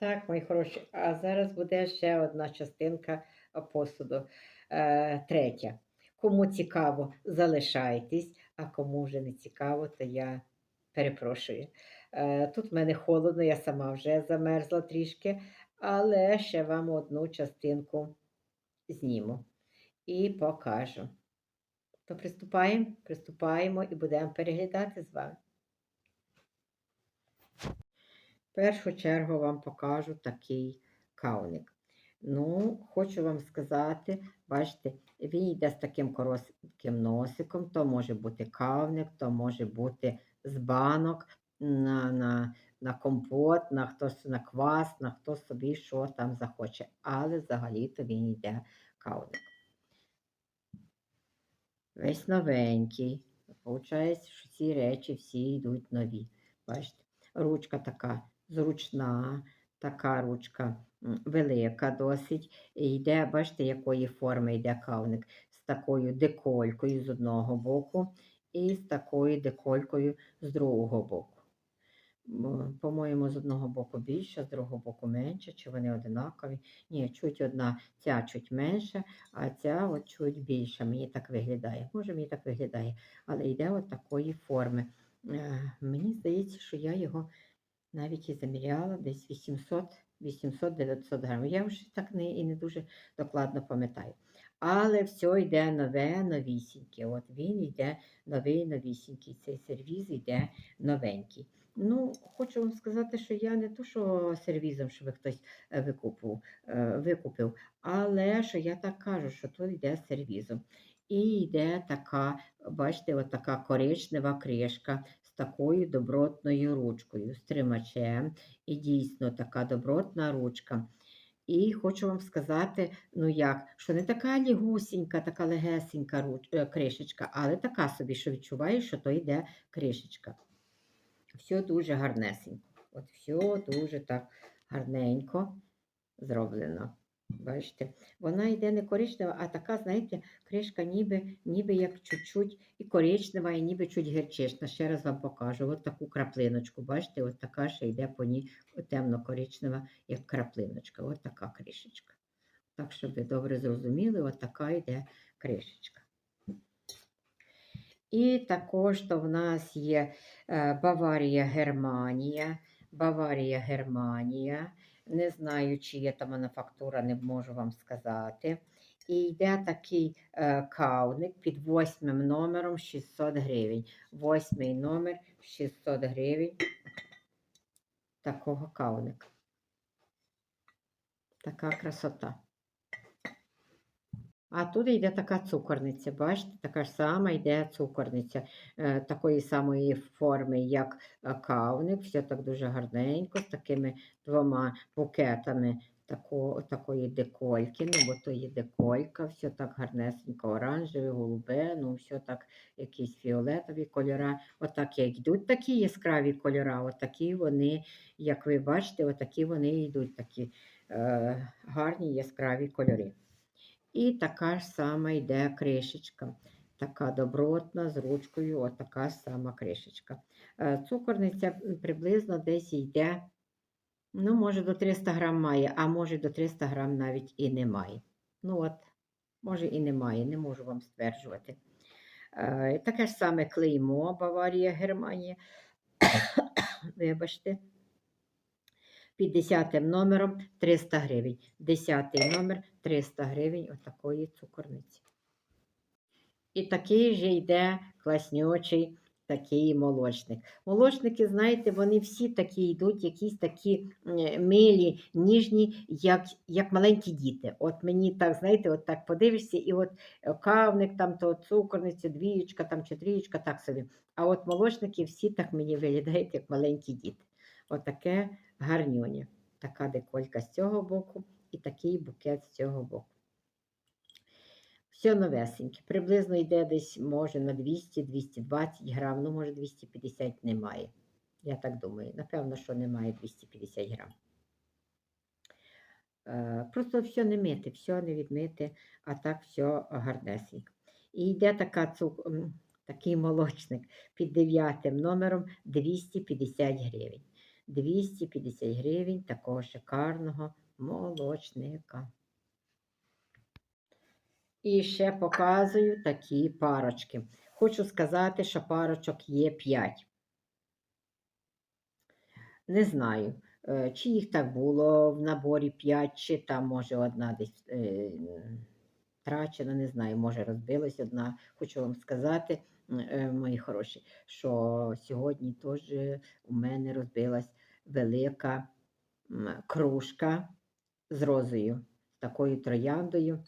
Так, мої хороші. А зараз буде ще одна частинка посуду. Е, третя. Кому цікаво, залишайтесь, а кому вже не цікаво, то я перепрошую. Е, тут в мене холодно, я сама вже замерзла трішки, але ще вам одну частинку зніму і покажу. То приступаємо, приступаємо і будемо переглядати з вами. В першу чергу вам покажу такий кавник. Ну, хочу вам сказати, бачите, він йде з таким коротким носиком, то може бути кавник, то може бути з банок на, на, на компот, на хтось на квас, на хто собі що там захоче. Але взагалі-то він йде кавник. Весь новенький. Получається, що ці речі всі йдуть нові. Бачите, ручка така зручна, така ручка велика досить. Йде, бачите, якої форми йде кавник. З такою деколькою з одного боку і з такою деколькою з другого боку. По-моєму, з одного боку більше, з другого боку менше, чи вони одинакові. Ні, чуть одна, ця чуть менша, а ця от чуть більша. Мені так виглядає. Може, мені так виглядає, але йде от такої форми. Е, Мені здається, що я його навіть і заміряла десь 800 800-900 грамів. Я вже так не, і не дуже докладно пам'ятаю. Але все йде нове, новісіньке. От він йде новий, новісінький. Цей сервіз йде новенький. Ну, хочу вам сказати, що я не то, що сервізом, щоб хтось е, викупив, е, викупив, але що я так кажу, що тут йде сервізом. І йде така, бачите, от така коричнева кришка такою добротною ручкою, з тримачем. І дійсно така добротна ручка. І хочу вам сказати, ну як, що не така лігусінька, така легесенька руч, е, кришечка, але така собі, що відчуваєш, що то йде кришечка. Все дуже гарнесенько. От все дуже так гарненько зроблено. Бачите, вона йде не коричнева, а така, знаєте, кришка ніби, ніби як чуть-чуть і коричнева, і ніби чуть гірчишна. Ще раз вам покажу. От таку краплиночку. Бачите, от така ще йде по ній темно-коричнева, як краплиночка. От така кришечка. Так, щоб ви добре зрозуміли, от така йде кришечка. І також то в нас є е, Баварія, Германія. Баварія, Германія. Не знаю, чи є там мануфактура, не можу вам сказати. І йде такий е, кауник під восьмим номером 600 гривень. Восьмий номер 600 гривень. Такого кавника. Така красота. А тут йде така цукорниця, бачите, така ж сама йде цукорниця, е, такої самої форми, як е, кавник, все так дуже гарненько, з такими двома букетами тако, такої декольки, ну, бо то є деколька, все так гарнесенько, оранжеве, голубе, ну, все так, якісь фіолетові кольора. Отак як йдуть такі яскраві кольора, отакі вони, як ви бачите, отакі вони йдуть, такі е, гарні яскраві кольори. І така ж сама йде кришечка. Така добротна, з ручкою, отака ж сама кришечка. Е, Цукорниця приблизно десь йде, ну, може, до 300 грам має, а може до 300 грам навіть і немає. Ну, от, може, і немає, не можу вам стверджувати. Е, Таке ж саме клеймо Баварія, Германія. Вибачте. Під 10 номером 300 гривень. 10 номер 300 гривень отакої цукорниці. І такий же йде класнючий такий молочник. Молочники, знаєте, вони всі такі йдуть, якісь такі милі, ніжні, як, як маленькі діти. От мені так, знаєте, от так подивишся, і от кавник, там то цукорниця, двієчка там чи трієчка, так собі. А от молочники всі так мені виглядають, як маленькі діти. Отаке гарнюня. Така деколька з цього боку і такий букет з цього боку. Все новесеньке. Приблизно йде десь, може, на 200-220 грам, ну, може, 250 немає. Я так думаю. Напевно, що немає 250 грам. Е, Просто все не мити, все не відмити, а так все гарнесенько. І йде така цук... такий молочник під дев'ятим номером 250 гривень. 250 гривень такого шикарного молочника. І ще показую такі парочки. Хочу сказати, що парочок є 5. Не знаю, е, чи їх так було в наборі 5, чи там, може, одна десь е, втрачена, не знаю, може розбилась одна. Хочу вам сказати, е, мої хороші, що сьогодні теж у мене розбилась велика кружка з розою, такою трояндою.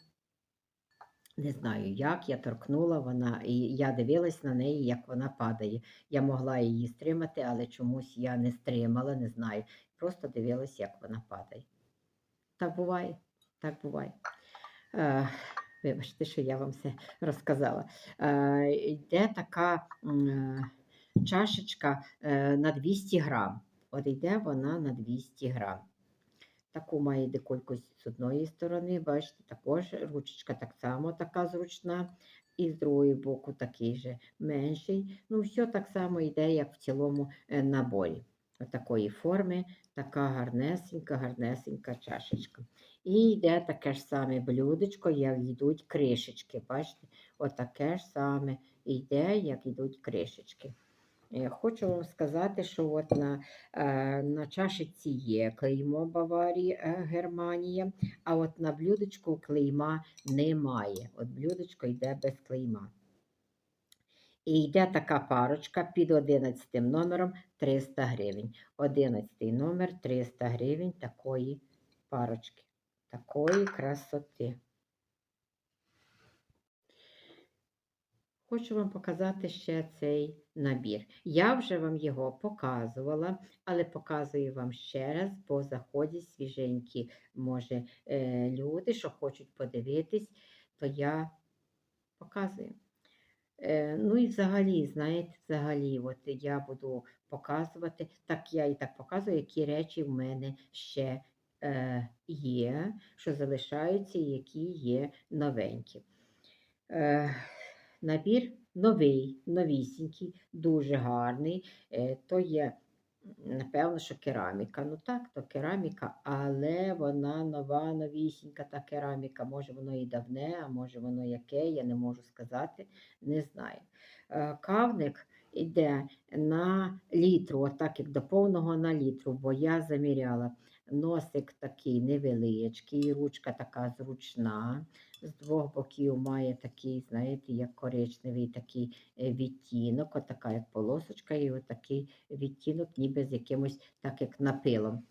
Не знаю, як я торкнула вона, і я дивилась на неї, як вона падає. Я могла її стримати, але чомусь я не стримала, не знаю. Просто дивилась, як вона падає. Так буває, так буває. Е, вибачте, що я вам все розказала. Е, йде така е, чашечка е, на 200 грам. От йде вона на 200 грам. Таку має деколькость з одної сторони, бачите, також ручечка так само така зручна, і з другої боку такий же менший. Ну, все так само йде, як в цілому е, наборі. Такої форми, така гарнесенька, гарнесенька чашечка. І йде таке ж саме блюдечко, як йдуть кришечки. Бачите, отаке ж саме йде, як йдуть кришечки. Е, Хочу вам сказати, що от на, е, на чашиці є клеймо Баварії е, Германія, а от на блюдечку клейма немає. От блюдечко йде без клейма. І йде така парочка під 11 номером 300 гривень. 11 номер 300 гривень такої парочки, такої красоти. Хочу вам показати ще цей набір. Я вже вам його показувала, але показую вам ще раз, бо заходять свіженькі, може, е, люди, що хочуть подивитись, то я показую. Е, Ну і взагалі, знаєте, взагалі, от я буду показувати, так я і так показую, які речі в мене ще е, є, що залишаються, і які є новенькі. Е, Набір новий, новісінький, дуже гарний. Е, То є, напевно, що кераміка. Ну так, то кераміка, але вона нова, новісінька та кераміка. Може, воно і давне, а може воно яке, я не можу сказати, не знаю. Е, Кавник йде на літру, отак як до повного на літру, бо я заміряла. Носик такий невеличкий, ручка така зручна. З двох боків має такий, знаєте, як коричневий такий е, відтінок, отака як полосочка, і отакий відтінок, ніби з якимось, так як напилом.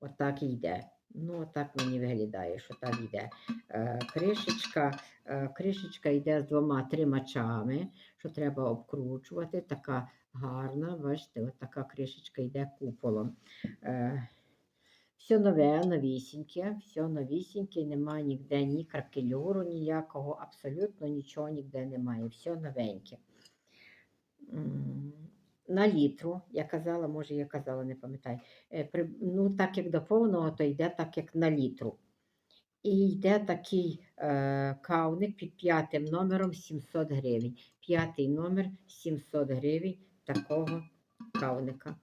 Отак і йде. Ну, отак мені виглядає, що так йде. Е, кришечка, е, кришечка йде з двома тримачами, що треба обкручувати. Така гарна, бачите, отака кришечка йде куполом. Е, все нове, новісіньке, все новісіньке, немає ніде ні кракелюру ніякого, абсолютно нічого ніде немає, все новеньке. На літру, я казала, може, я казала, не пам'ятаю. Е, Ну, так як до повного, то йде так, як на літру. І йде такий е, кавник під п'ятим номером 700 гривень. П'ятий номер 700 гривень такого кавника.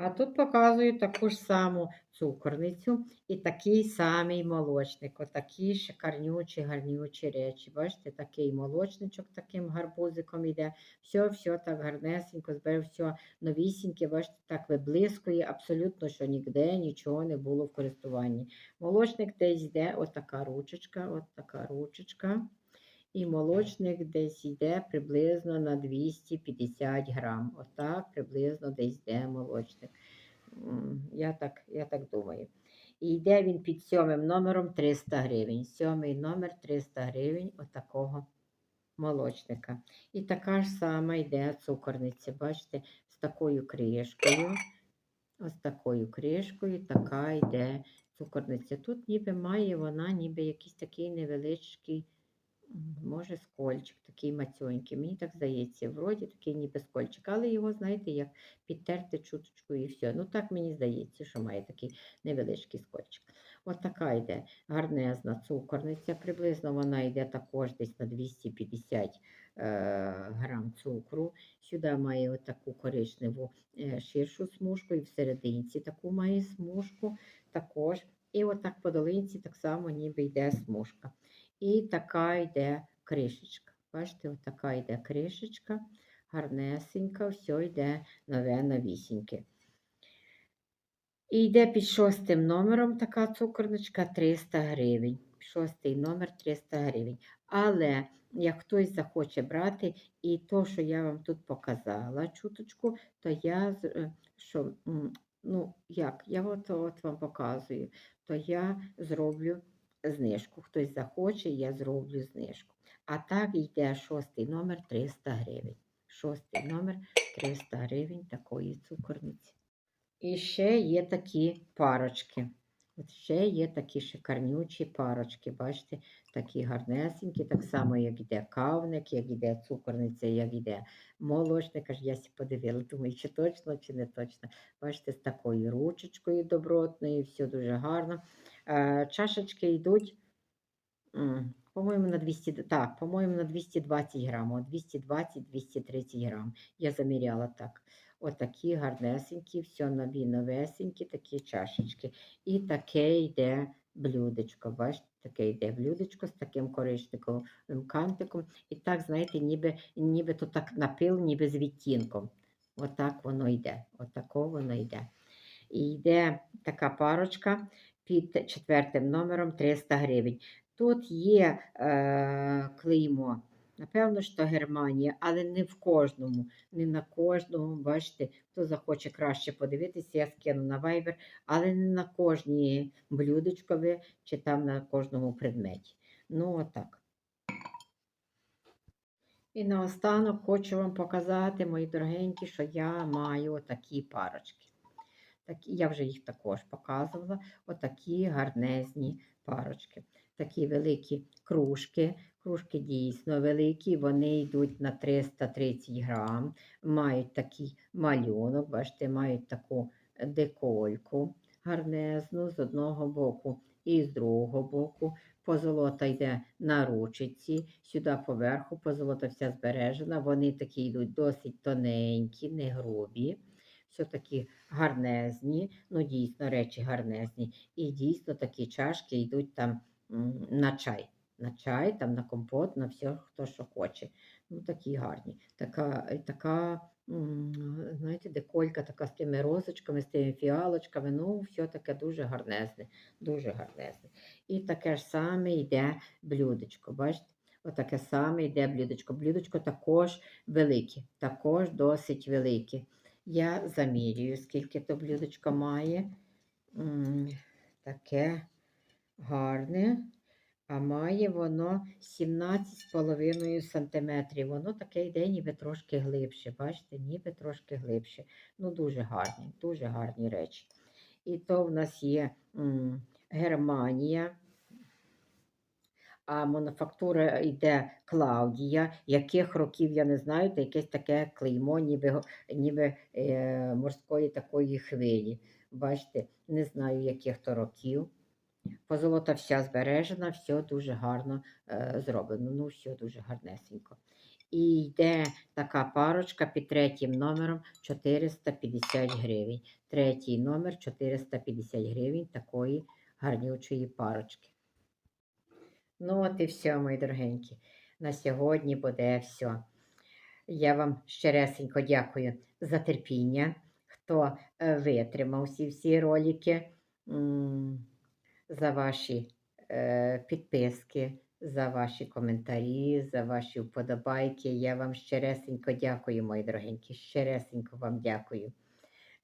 А тут показую таку ж саму цукорницю і такий самий молочник. Отакі шикарнючі, гарнючі речі. Бачите, такий молочничок таким гарбузиком іде. Все, все так гарнесенько, збере, все новісіньке, бачите, так виблискує, абсолютно, що ніде нічого не було в користуванні. Молочник десь йде, отака ручечка, от така ручечка. І молочник десь йде приблизно на 250 грам. Отак приблизно десь йде молочник. Я так, я так думаю. І йде він під сьомим номером 300 гривень. Сьомий номер 300 гривень отакого молочника. І така ж сама йде цукорниця. Бачите, з такою кришкою. Ось такою кришкою така йде цукорниця. Тут ніби має вона ніби якийсь такий невеличкий Може, скольчик такий мацьонький. Мені так здається, вроді такий ніби скольчик, але його, знаєте, як підтерти чуточку і все. Ну так мені здається, що має такий невеличкий скольчик. От така йде гарнезна цукорниця. Приблизно вона йде також десь на 250 е, грам цукру. Сюди має отаку коричневу е, ширшу смужку, і всерединці таку має смужку також. І отак по долинці так само ніби йде смужка. І така йде кришечка. Бачите, отака йде кришечка, гарнесенька, все йде нове новісіньке. І йде під шостим номером така цукорничка 300 гривень. Шостий номер 300 гривень. Але як хтось захоче брати, і то, що я вам тут показала чуточку, то я е, що, ну як, я от, от вам показую, то я зроблю знижку. Хтось захоче, я зроблю знижку. А так йде шостий номер 300 гривень. Шостий номер 300 гривень такої цукорниці. І ще є такі парочки. От ще є такі шикарнючі парочки. Бачите, такі гарнесенькі, так само, як іде кавник, як іде цукорниця, як іде молочник. Аж я сі подивила, думаю, чи точно, чи не точно. Бачите, з такою ручечкою добротною, все дуже гарно. Е, чашечки йдуть, по-моєму, на 200, так, по-моєму, на 220 грам, 220-230 грам. Я заміряла так. Отакі гарнесенькі, все нові новесенькі, такі чашечки. І таке йде блюдечко. Бачите, таке йде блюдечко з таким коричневим кантиком. І так, знаєте, ніби, ніби то так напил, ніби з відтінком. Отак воно йде. Отако воно йде. І йде така парочка під четвертим номером 300 гривень. Тут є е, клеймо. Напевно, що Германія, але не в кожному, не на кожному. Бачите, хто захоче краще подивитися, я скину на Viber, але не на кожній блюдечкові чи там на кожному предметі. Ну, отак. І наостанок хочу вам показати, мої дорогенькі, що я маю отакі парочки. Такі, я вже їх також показувала. Отакі гарнезні парочки. Такі великі кружки. Кружки дійсно великі, вони йдуть на 330 грам, мають такий малюнок, бачите, мають таку декольку гарнезну з одного боку і з другого боку. Позолота йде на ручиці, сюди поверху, позолота вся збережена. Вони такі йдуть досить тоненькі, не грубі. Все такі гарнезні, ну дійсно речі гарнезні. І дійсно такі чашки йдуть там на чай. На чай, там на компот, на все, хто що хоче. Ну, такі гарні. Така, така знаєте, деколька така з тими розочками, з тими фіалочками. Ну, все таке дуже гарнезне, дуже гарнезне. І таке ж саме йде блюдечко. Бачите? Отаке саме йде блюдечко. Блюдечко також велике, також досить велике. Я замірюю, скільки то блюдечко має. Таке гарне. А має воно 17,5 см. Воно таке йде, ніби трошки глибше. Бачите, ніби трошки глибше. Ну, дуже гарні, дуже гарні речі. І то в нас є Германія. А мануфактура йде Клаудія, яких років я не знаю, та якесь таке клеймо, ніби, ніби е, морської такої хвилі. Бачите, не знаю, яких то років. Позолота вся збережена, все дуже гарно е, зроблено. Ну, все дуже гарнесенько. І йде така парочка під третім номером 450 гривень. Третій номер 450 гривень такої гарнючої парочки. Ну, от і все, мої дорогенькі. На сьогодні буде все. Я вам щиресенько дякую за терпіння, хто е, витримав всі всі ролики, за ваші е, підписки, за ваші коментарі, за ваші вподобайки. Я вам щиресенько дякую, мої дорогенькі. Щиресенько вам дякую.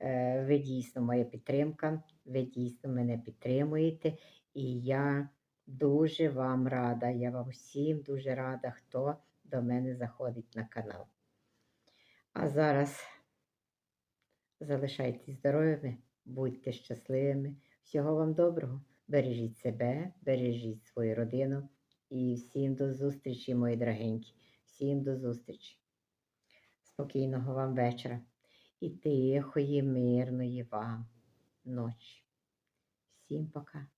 Е, ви дійсно моя підтримка, ви дійсно мене підтримуєте, і я дуже вам рада. Я вам всім дуже рада, хто до мене заходить на канал. А зараз залишайтесь здоровими, будьте щасливими. Всього вам доброго. Бережіть себе, бережіть свою родину І всім до зустрічі, мої дорогенькі. Всім до зустрічі. Спокійного вам вечора і тихої, мирної вам ночі. Всім пока.